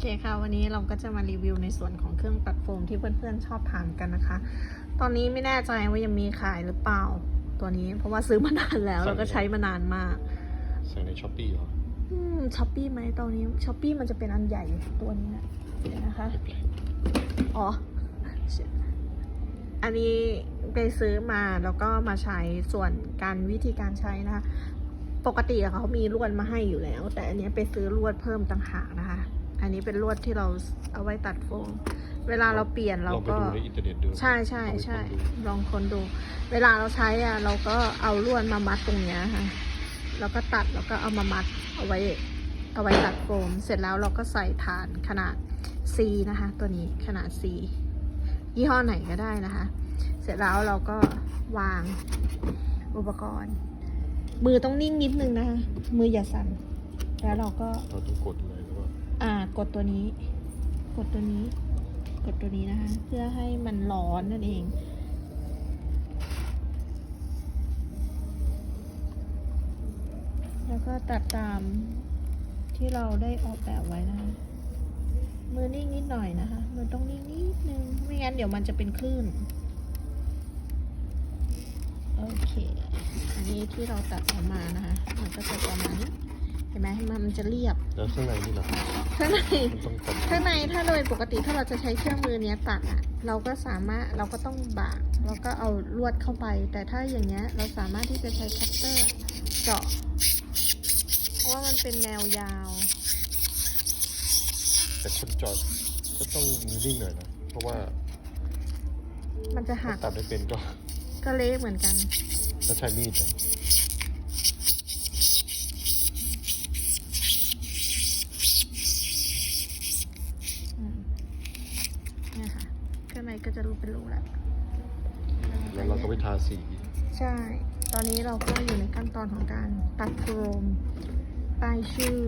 เคค่ะ วันนี้เราก็จะมารีวิวในส่วนของเครื่องตัดโฟมที่เพื่อนๆชอบถามกันนะคะ ตอนนี้ไม่แน่ใจว่ายังมีขายหรือเปล่าตัวนี้ เพราะว่าซื้อมานานแล้วแล้วก็ใช้มานานมากสั่งในช้อปปี้เหรออืมช้อปปี้ไหมตอนนี้ช้อปปี้มันจะเป็นอันใหญ่ตัวนี้นะเดี๋ยวนะคะไม่แปลกอ๋อ อันนี้ไปซื้อมาแล้วก็มาใช้ส่วนการวิธีการใช้นะคะ ปกติอะเขามีลวดมาให้อยู่แล้ว แต่อันเนี้ยไปซื้อลวดเพิ่มต่างหากนะคะ อันนี้เป็นลวดที่เราเอาไว้ตัดโฟม เวลาเราเปลี่ยนเราลองไปก็ดูในอินเทอร์เน็ตดูใช่ใช่ใช่ลองคนดู เวลาเราใช้อะเราก็เอาลวดมามัดตรงเนี้ยค่ะแล้วก็ตัดแล้วก็เอามามัดเอาไว้เอาไว้ตัดโฟม เสร็จแล้วเราก็ใส่ฐานขนาด C นะคะ ตัวนี้ขนาด C ยี่ห้อไหนก็ได้นะคะ เสร็จแล้วเราก็วางอุปกรณ์ มือต้องนิ่งนิดนึงนะคะ มืออย่าสั่น แล้วเราก็เราต้องกดเลยหรือว่าอ่า กดตัวนี้ กดตัวนี้ กดตัวนี้นะคะ เพื่อให้มันร้อนนั่นเอง แล้วก็ตัดตามที่เราได้ออกแบบไว้นะคะ มือนิ่งนิดหน่อยนะคะ มือต้องนิ่งนิดนึง ไม่งั้นเดี๋ยวมันจะเป็นคลื่น โอเค อันนี้ที่เราตัดออกมานะคะ มันก็จะประมาณนี้ เห็นไหมมันจะเรียบ แล้วข้างในนี่ล่ะข้างในมันต้องตัดข้างในถ้าโดยปกติถ้าเราจะใช้เครื่องมือเนี้ยตัดอะเราก็สามารถเราก็ต้องบากแล้วก็เอาลวดเข้าไป แต่ถ้าอย่างเงี้ยเราสามารถที่จะใช้คัตเตอร์เจาะเพราะว่ามันเป็นแนวยาว แต่คนจอดก็ต้องมือนิ่งหน่อยนะ เพราะว่ามันจะถ้าหักตัดไม่เป็นก็ก็เละเหมือนกัน ถ้าใช้มีดนะ ค่ะข้างในก็จะรูเป็นรูแล้วแล้วเราก็ไปทาสี ใช่ ตอนนี้เราก็อยู่ในขั้นตอนของการตัดโครมป้ายชื่อ